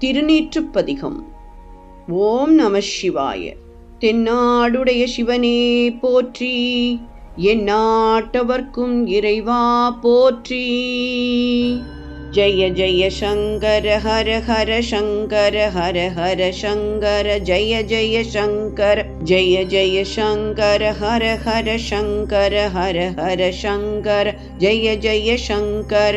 திருநீற்றுப்பதிகம். ஓம் நம சிவாய. தென்னாடுடைய சிவனே போற்றி. என் நாட்டவர்க்கும் இறைவா போற்றி. ஜய ஜய சங்கர ஹர ஹர சங்கர ஹர ஹர சங்கர ஜய ஜய சங்கர ஜய ஜய சங்கர ஹர ஹர சங்கர ஹர ஹர சங்கர ஜய ஜய சங்கர.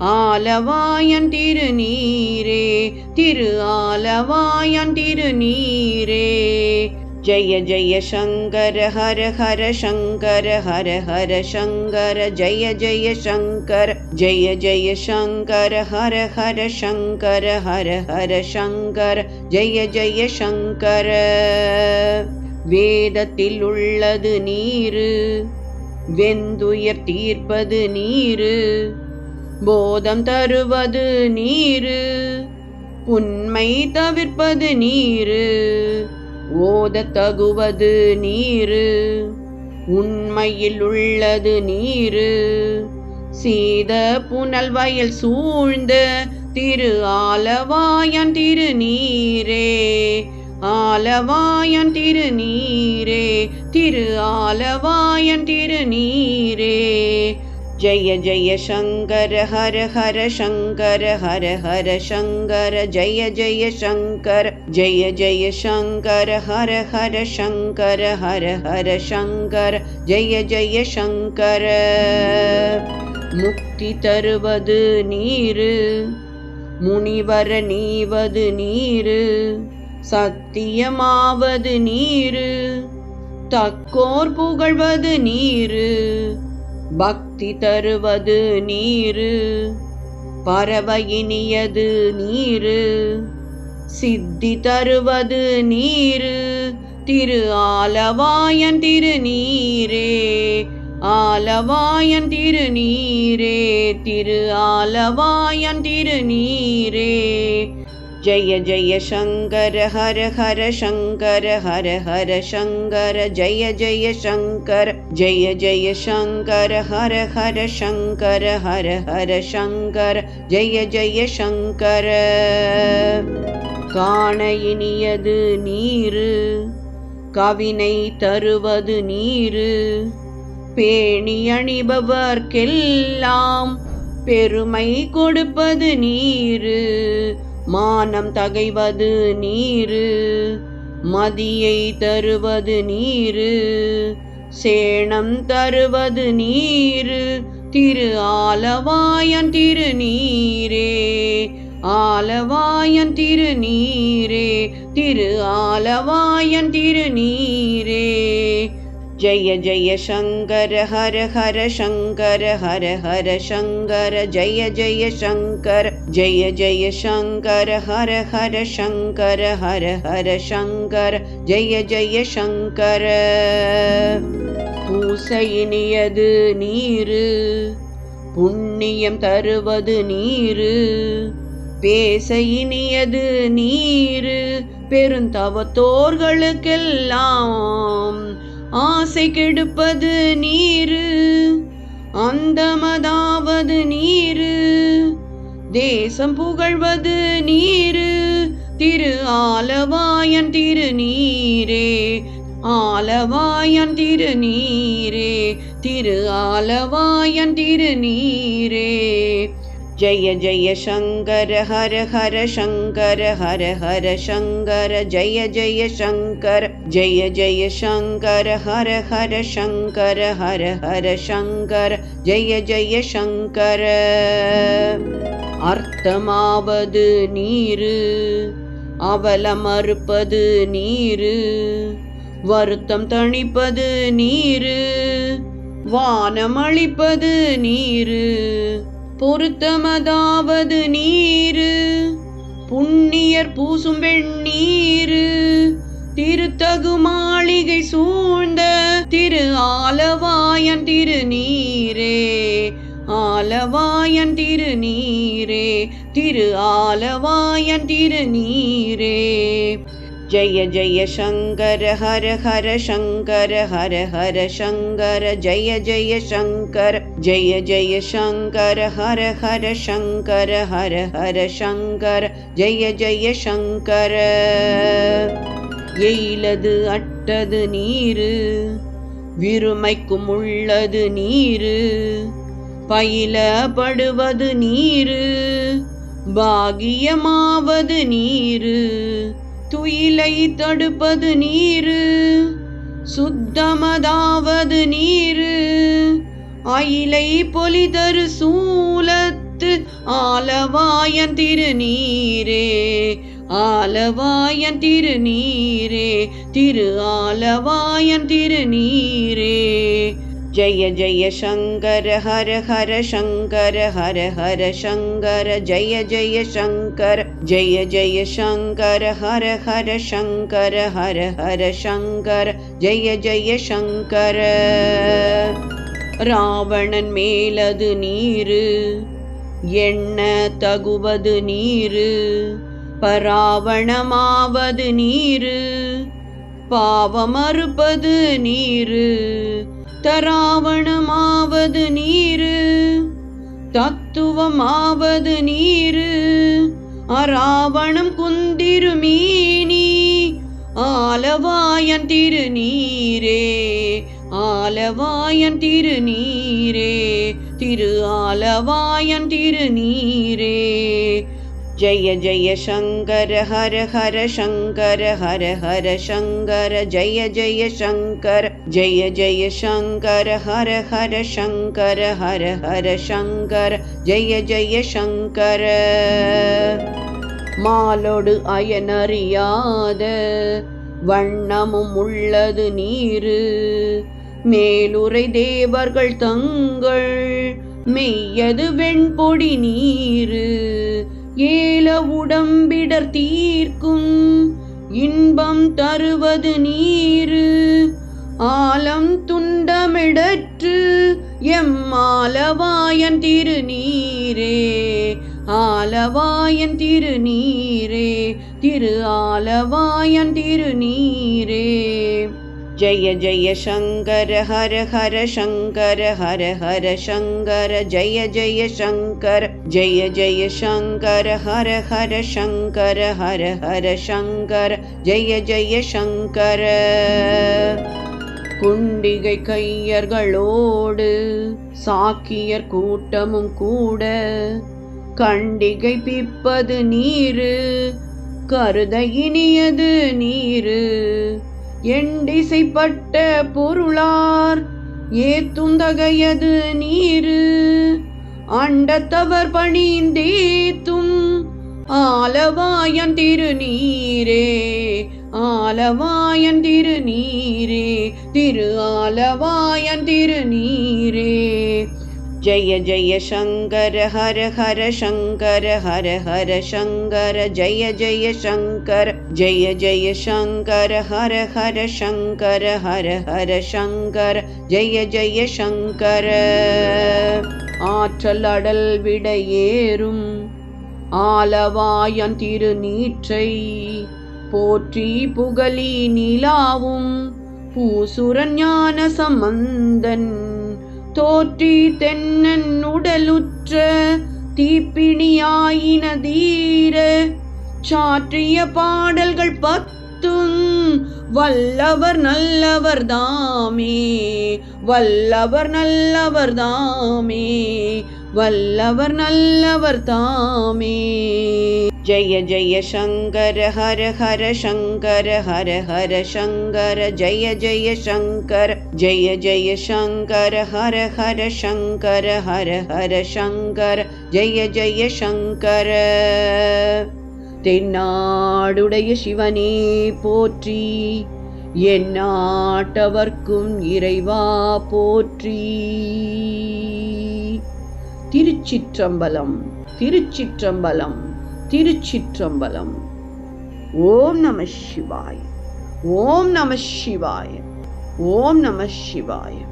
ஆலவாயன் திருநீரே திரு ஆலவாயன் திருநீரே. ஜய ஜய சங்கர ஹர ஹர சங்கர ஹர ஹர சங்கர ஜய ஜய சங்கர ஜய ஜய சங்கர ஹர ஹர சங்கர ஹர ஹர சங்கர ஜய ஜய சங்கர. வேதத்தில் உள்ளது நீரு வெந்துயர் தீர்ப்பது நீரு போதம் தருவது நீரு உண்மை தவிர்ப்பது நீரு ஓத தகுவது நீரு உண்மையில் உள்ளது நீரு. சீத புனல் வயல் சூழ்ந்த திரு ஆலவாயன் திருநீரே ஆலவாயன் திருநீரே திரு ஆலவாயன் திருநீரே ஜெய ஜெய சங்கர ஹர ஹர சங்கர ஹர ஹர சங்கர ஜெய ஜெய சங்கர ஜெய ஜெய சங்கர ஹர ஹர சங்கர ஹர ஹர சங்கர ஜெய ஜெய சங்கர முக்தி தருவது நீரு முனிவர நீவது நீரு சத்தியமாவது நீரு தக்கோர் புகழ்வது நீரு பக்தி தருவது நீரு. பறவையினியது நீரு. சித்தி தருவது நீரு. திரு ஆலவாயன் திருநீரே ஆலவாயன் திருநீரே திரு ஆலவாயன் திருநீரே ஜெய ஜெய சங்கர ஹர ஹர சங்கர ஹர ஹர சங்கர ஜெய ஜெய சங்கர ஜெய ஜெய சங்கர ஹர ஹர சங்கர ஹர ஹர சங்கர ஜெய ஜெய சங்கர காண இனியது நீரு கவினை தருவது நீரு பேணி அணிபவர்க்கெல்லாம் பெருமை கொடுப்பது நீரு. மானம் தகைவது நீரு மதியை தருவது நீரு சேணம் தருவது நீரு திரு ஆலவாயன் திருநீரே ஆலவாயன் திருநீரே திரு ஆலவாயன் திருநீரே ஜெய ஜெய சங்கர ஹர ஹர சங்கர ஹர ஹர சங்கர ஜெய ஜெய சங்கர ஜெய ஜெய சங்கர ஹர ஹர சங்கர ஹர ஹர சங்கர ஜெய ஜெய சங்கர பூசையினியது நீரு புண்ணியம் தருவது நீரு பேச இனியது நீரு பெருந்தவத்தோர்களுக்கெல்லாம் ஆசை கெடுப்பது நீரு அந்தமதாவது நீரு. தேசம் புகழ்வது நீரு திரு ஆலவாயன் திருநீரே ஆலவாயன் திருநீரே திரு ஆலவாயன் திருநீரே ஜெய ஜெய சங்கர ஹர ஹர சங்கர ஹர ஹர சங்கர ஜெய ஜெய சங்கர ஜெய ஜெய சங்கர ஹர ஹர சங்கர ஹர ஹர சங்கர ஜெய ஜெய சங்கர அர்த்தமாவது நீரு அவல மறுப்பது நீரு வருத்தம் தணிப்பது நீரு வானமளிப்பது நீரு. பொருத்தமதாவது நீரு. புண்ணியர் பூசும் வெண்ணீரு திருத்தகு மாளிகை சூழ்ந்த திரு ஆலவாயன் திருநீரே. ஆலவாயன் திருநீரே. திரு ஆலவாயன் திருநீரே. ஜய ஜய சங்கர ஹர ஹர சங்கர ஹர ஹர சங்கர ஜய ஜய சங்கர ஜய ஜய சங்கர ஹர ஹர சங்கர ஹர ஹர சங்கர ஜய ஜய சங்கர எயிலது அட்டது நீரு விருமைக்கும் உள்ளது நீரு பயிலப்படுவது நீரு பாகியமாவது நீரு. துயிலை தடுப்பது நீரு சுத்தமதாவது நீரு. அயிலை பொலிதரு சூலத்து ஆலவாயன் திருநீரே ஆலவாயன் திருநீரே திரு ஆலவாயன் திருநீரே. ஜய ஜய சங்கர ஹர ஹர சங்கர ஹர ஹர சங்கர ஜய ஜய சங்கர ஜய ஜய சங்கர ஹர ஹர சங்கர ஹர ஹர சங்கர ஜய ஜய சங்கர ராவணன் மேலது நீரு எண்ண தகுவது நீரு பராவணமாவது நீரு பாவமறுப்பது நீரு தராவணமாவது நீரு தத்துவமாவது நீரு. அராவணம் குந்திருமீனி ஆலவாயன் திருநீரே ஆலவாயன் திருநீரே திரு ஆலவாயன் திருநீரே ஜய ஜய சங்கர ஹர ஹர சங்கர ஹர ஹர சங்கர ஜய ஜய சங்கர ஜய ஜய சங்கர ஹர ஹர சங்கர ஹர ஹர சங்கர ஜய ஜய சங்கர மாலோடு அயனறியாத வண்ணமும் உள்ளது நீரு. மேலுரை தேவர்கள் தங்கள் மெய்யது வெண்பொடி நீரு. ஏல உடம்பிடர் தீர்க்கும் இன்பம் தருவது நீர். ஆலம் துண்டமிடற்று எம்மாலவாயன் திருநீரே ஆலவாயன் திருநீரே திரு ஆலவாயன் திருநீரே. ஜய ஜய சங்கர ஹர ஹர சங்கர ஹர ஹர சங்கர ஜய ஜய சங்கர ஜய ஜய சங்கர ஹர ஹர சங்கர ஹர ஹர சங்கர ஜய ஜய சங்கர. குண்டிகை கையர்களோடு சாக்கியர் கூட்டமும் கூட. கண்டிகை பிப்பது நீரு கருத இனியது நீரு. எண்டிசைப்பட்ட பொருளார் ஏத்துந்தகையது நீரு. அண்டத்தவர் பணிந்தேத்தும் ஆலவாயன் திருநீரே. ஆலவாயன் திருநீரே திரு ஆலவாயன் திருநீரே ஜய ஜய சங்கர ஹர ஹர சங்கர ஹர ஹர சங்கர ஜய ஜய சங்கர ஜய ஜய சங்கர ஹர ஹர சங்கர ஹர ஹர சங்கர ஜய ஜய சங்கர. ஆற்றல் அடல் விடையேறும் ஆலவாயன் திருநீற்றை போற்றி புகழி நிலாவும் பூசுரன் ஞான சம்பந்தன். தோற்றி தென்னன் உடலுற்ற தீப்பிணியாயின தீர சாற்றிய பாடல்கள் பத்தும் வல்லவர் நல்லவர் தாமே வல்லவர் நல்லவர் தாமே வல்லவர் நல்லவர் தாமே. ஜய ஜய சங்கர ஹர ஹர சங்கர ஹர ஹர சங்கர ஜய ஜய சங்கர ஜய ஜய சங்கர ஹர ஹர சங்கர ஹர ஹர சங்கர ஜய ஜய சங்கர தென்னாடுடைய சிவனே போற்றி என் நாட்டவர்க்கும் இறைவா போற்றி. திருச்சிற்றம்பலம் திருச்சிற்றம்பலம். திருச்சிற்றம்பலம். ஓம் நம சிவாய். ஓம் நம சிவாய். ஓம் நம சிவாய்.